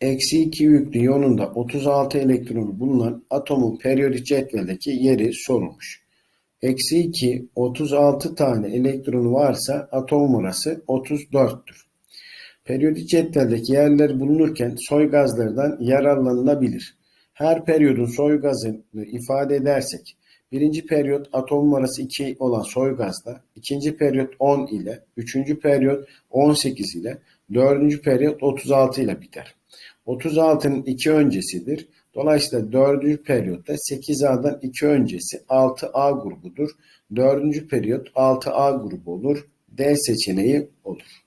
Eksi 2 yüklü iyonunda 36 elektronu bulunan atomun periyodik cetveldeki yeri sorulmuş. Eksi 2, 36 tane elektronu varsa atom numarası 34'tür. Periyodik cetveldeki yerler bulunurken soy gazlardan yararlanılabilir. Her periyodun soy gazını ifade edersek, birinci periyot atom numarası 2 olan soy gazda, ikinci periyot 10 ile, üçüncü periyot 18 ile, dördüncü periyot 36 ile biter. 36'nın 2 öncesidir. Dolayısıyla 4. periyotta 8A'dan 2 öncesi 6A grubudur. 4. periyot 6A grubu olur. D seçeneği olur.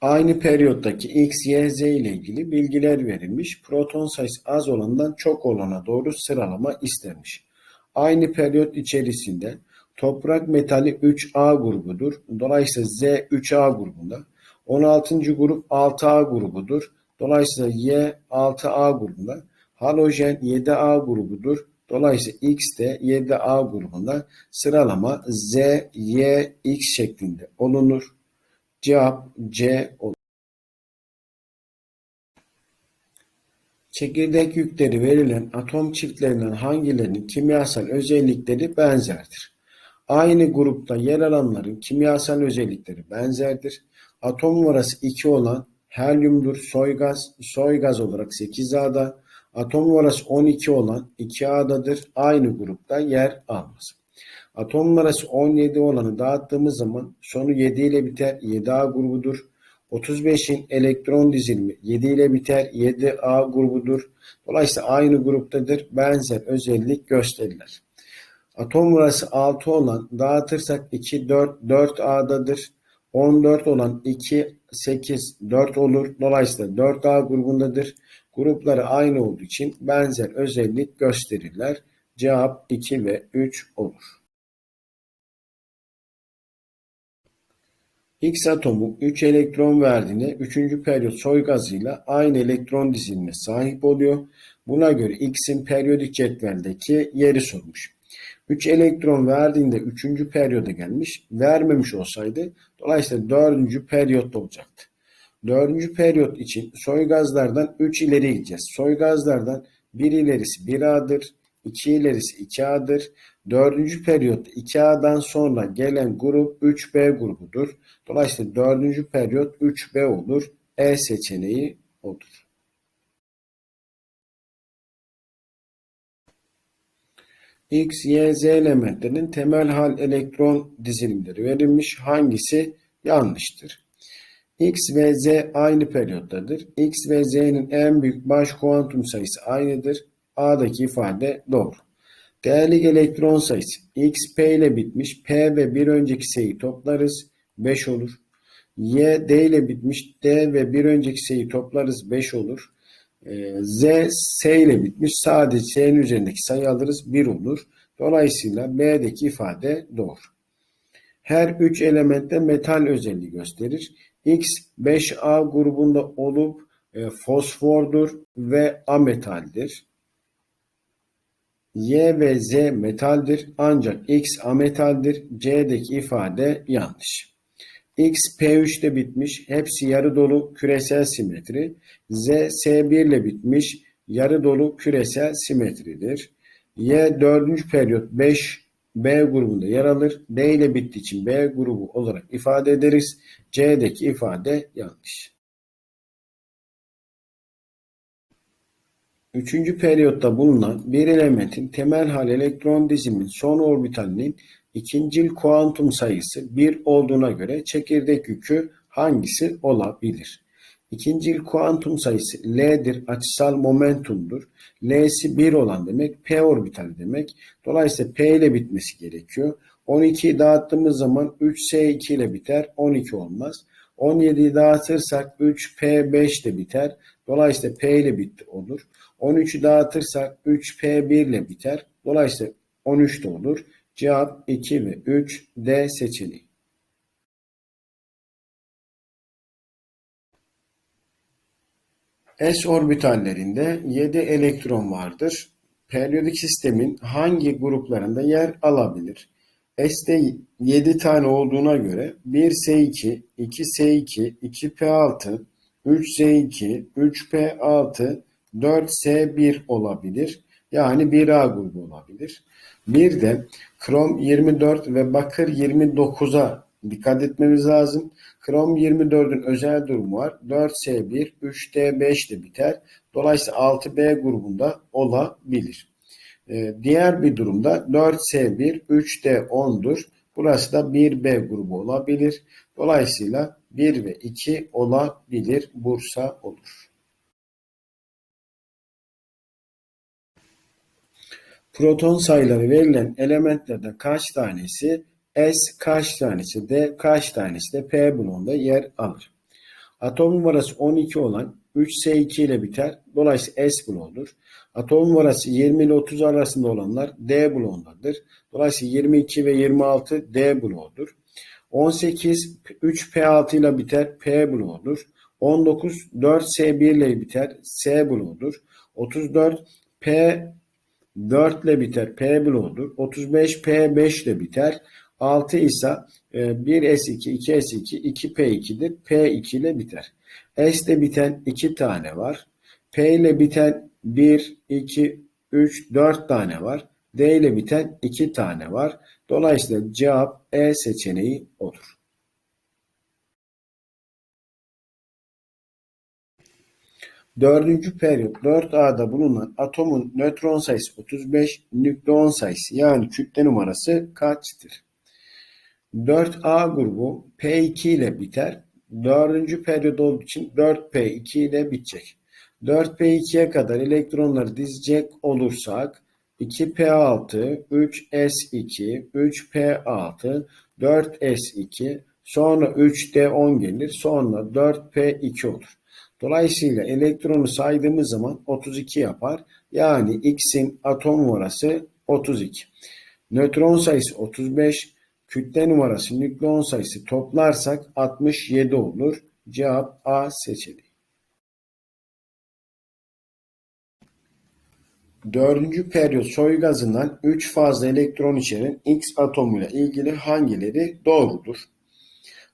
Aynı periyottaki X, Y, Z ile ilgili bilgiler verilmiş. Proton sayısı az olandan çok olana doğru sıralama istenmiş. Aynı periyot içerisinde toprak metali 3A grubudur. Dolayısıyla Z 3A grubunda. 16. grup 6A grubudur. Dolayısıyla Y 6A grubunda. Halojen 7A grubudur. Dolayısıyla X de 7A grubunda sıralama Z, Y, X şeklinde olunur. Cevap C olur. Çekirdek yükleri verilen atom çiftlerinden hangilerinin kimyasal özellikleri benzerdir? Aynı grupta yer alanların kimyasal özellikleri benzerdir. Atom numarası 2 olan helyumdur soy gaz, soy gaz olarak 8A'da, atom numarası 12 olan 2A'dadır. Aynı grupta yer almaz. Atom numarası 17 olanı dağıttığımız zaman sonu 7 ile biter 7A grubudur. 35'in elektron dizilimi 7 ile biter 7A grubudur. Dolayısıyla aynı gruptadır. Benzer özellik gösterirler. Atom numarası 6 olan dağıtırsak 2, 4, 4A'dadır. 14 olan 2, 8, 4 olur. Dolayısıyla 4A grubundadır. Grupları aynı olduğu için benzer özellik gösterirler. Cevap 2 ve 3 olur. X atomu 3 elektron verdiğinde 3. periyot soy gazıyla aynı elektron dizilimine sahip oluyor. Buna göre X'in periyodik cetveldeki yeri sormuş. 3 elektron verdiğinde 3. periyoda gelmiş. Vermemiş olsaydı dolayısıyla 4. periyotta olacaktı. 4. periyot için soy gazlardan 3 ileri gideceğiz. Soy gazlardan 1 ilerisi 1A'dır, 2 ilerisi 2A'dır. 4. periyot 2A'dan sonra gelen grup 3B grubudur. Dolayısıyla 4. periyot 3B olur. E seçeneği odur. X, Y, Z elementlerinin temel hal elektron dizilimleri verilmiş. Hangisi yanlıştır? X ve Z aynı periyottadır. X ve Z'nin en büyük baş kuantum sayısı aynıdır. A'daki ifade doğru. Değerli elektron sayısı X, P ile bitmiş. P ve bir önceki sayıyı toplarız. 5 olur. Y, D ile bitmiş. D ve bir önceki sayıyı toplarız. 5 olur. Ee, Z, S ile bitmiş. Sadece S'nin üzerindeki sayı alırız. 1 olur. Dolayısıyla B'deki ifade doğru. Her üç elementte metal özelliği gösterir. X 5A grubunda olup e, fosfordur ve ametaldir. Y ve Z metaldir ancak X ametaldir. C'deki ifade yanlış. X P3'te bitmiş. Hepsi yarı dolu küresel simetri. Z S1 ile bitmiş. Yarı dolu küresel simetridir. Y 4. periyot 5 B grubunda yer alır. D ile bittiği için B grubu olarak ifade ederiz. C'deki ifade yanlış. Üçüncü periyotta bulunan bir elementin temel hal elektron diziminin son orbitalinin ikincil kuantum sayısı 1 olduğuna göre çekirdek yükü hangisi olabilir? İkincil kuantum sayısı L'dir, açısal momentumdur. L'si 1 olan demek P orbitali demek. Dolayısıyla P ile bitmesi gerekiyor. 12'yi dağıttığımız zaman 3S2 ile biter, 12 olmaz. 17'yi dağıtırsak 3P5 ile biter. Dolayısıyla P ile bitti olur. 13'ü dağıtırsak 3P1 ile biter. Dolayısıyla 13 de olur. Cevap 2 ve 3 D seçeneği. S orbitallerinde 7 elektron vardır. Periyodik sistemin hangi gruplarında yer alabilir? S'te 7 tane olduğuna göre 1S2, 2S2, 2P6, 3S2, 3P6, 4S1 olabilir. Yani 1A grubu olabilir. Bir de krom 24 ve bakır 29'a dikkat etmemiz lazım. Krom 24'ün özel durumu var. 4S1, 3D5 de biter. Dolayısıyla 6B grubunda olabilir. Ee, diğer bir durumda 4S1, 3D10'dur. Burası da 1B grubu olabilir. Dolayısıyla 1 ve 2 olabilir. Bursa olur. Proton sayıları verilen elementlerden kaç tanesi S kaç tanesi D kaç tanesi de P bloğunda yer alır. Atom numarası 12 olan 3S2 ile biter. Dolayısıyla S bloğudur. Atom numarası 20 ile 30 arasında olanlar D bloğundadır. Dolayısıyla 22 ve 26 D bloğudur. 18 3P6 ile biter P bloğudur. 19 4S1 ile biter S bloğudur. 34 P 4 ile biter P bloğudur. 35 P5 ile biter. 6 ise 1S2, 2S2, 2P2'dir. P2 ile biter. S'de biten 2 tane var. P ile biten 1, 2, 3, 4 tane var. D ile biten 2 tane var. Dolayısıyla cevap E seçeneği olur. Dördüncü periyot 4A'da bulunan atomun nötron sayısı 35, nükleon sayısı yani kütle numarası kaçtır? 4A grubu P2 ile biter. Dördüncü periyot olduğu için 4P2 ile bitecek. 4P2'ye kadar elektronları dizecek olursak 2P6, 3S2, 3P6, 4S2, sonra 3D10 gelir, sonra 4P2 olur. Dolayısıyla elektronu saydığımız zaman 32 yapar. Yani X'in atom numarası 32. Nötron sayısı 35, kütle numarası, nükleon sayısı toplarsak 67 olur. Cevap A seçeneği. Dördüncü periyot soy gazından 3 fazla elektron içeren X atomuyla ilgili hangileri doğrudur?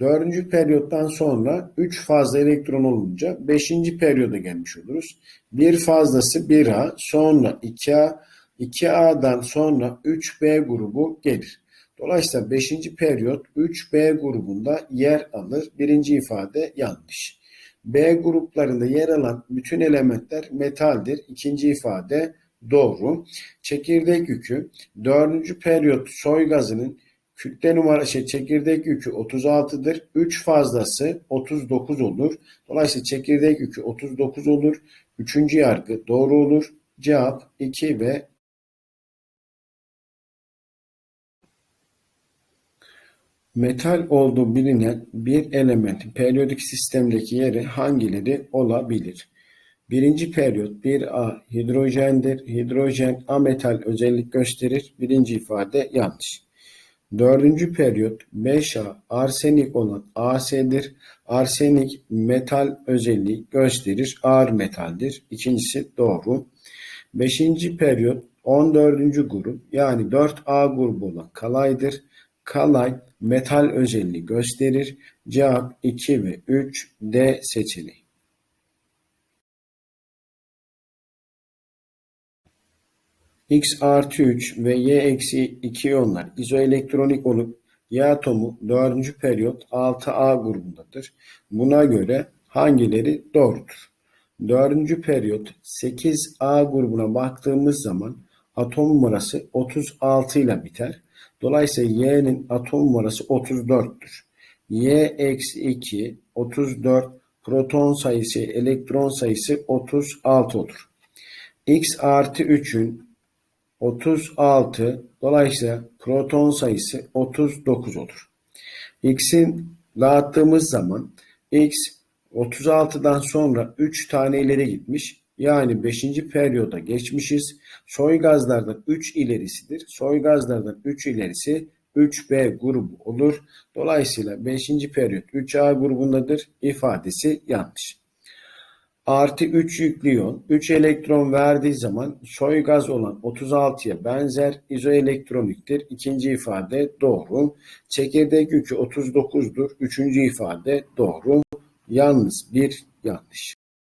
Dördüncü periyottan sonra 3 fazla elektron olunca 5. periyoda gelmiş oluruz. Bir fazlası 1A, sonra 2A, 2A'dan sonra 3B grubu gelir. Dolayısıyla 5. periyot 3B grubunda yer alır. Birinci ifade yanlış. B gruplarında yer alan bütün elementler metaldir. İkinci ifade doğru. Çekirdek yükü 4. periyot soy gazının kütle numara şey çekirdek yükü 36'dır. 3 fazlası 39 olur. Dolayısıyla çekirdek yükü 39 olur. Üçüncü yargı doğru olur. Cevap 2 ve Metal olduğu bilinen bir elementin periyodik sistemdeki yeri hangileri olabilir? Birinci periyot 1A hidrojendir. Hidrojen ametal özellik gösterir. Birinci ifade yanlış. Dördüncü periyot 5A arsenik olan AS'dir. Arsenik metal özelliği gösterir. Ağır metaldir. İkincisi doğru. Beşinci periyot 14. grup yani 4A grubu olan kalaydır. Kalay metal özelliği gösterir. Cevap 2 ve 3 D seçeneği. X artı 3 ve Y eksi 2 iyonlar izoelektronik olup Y atomu 4. periyot 6A grubundadır. Buna göre hangileri doğrudur? 4. periyot 8A grubuna baktığımız zaman atom numarası 36 ile biter. Dolayısıyla Y'nin atom numarası 34'tür. Y eksi 2, 34, proton sayısı, elektron sayısı 36 olur. X artı 3'ün 36, dolayısıyla proton sayısı 39 olur. X'in dağıttığımız zaman X 36'dan sonra 3 tane ileri gitmiş. Yani 5. periyoda geçmişiz. Soy gazlardan 3 ilerisidir. Soy gazlardan 3 ilerisi 3B grubu olur. Dolayısıyla 5. periyot 3A grubundadır ifadesi yanlış. Artı 3 yüklü iyon 3 elektron verdiği zaman soy gaz olan 36'ya benzer izoelektroniktir. İkinci ifade doğru. Çekirdek yükü 39'dur. Üçüncü ifade doğru. Yalnız bir yanlış.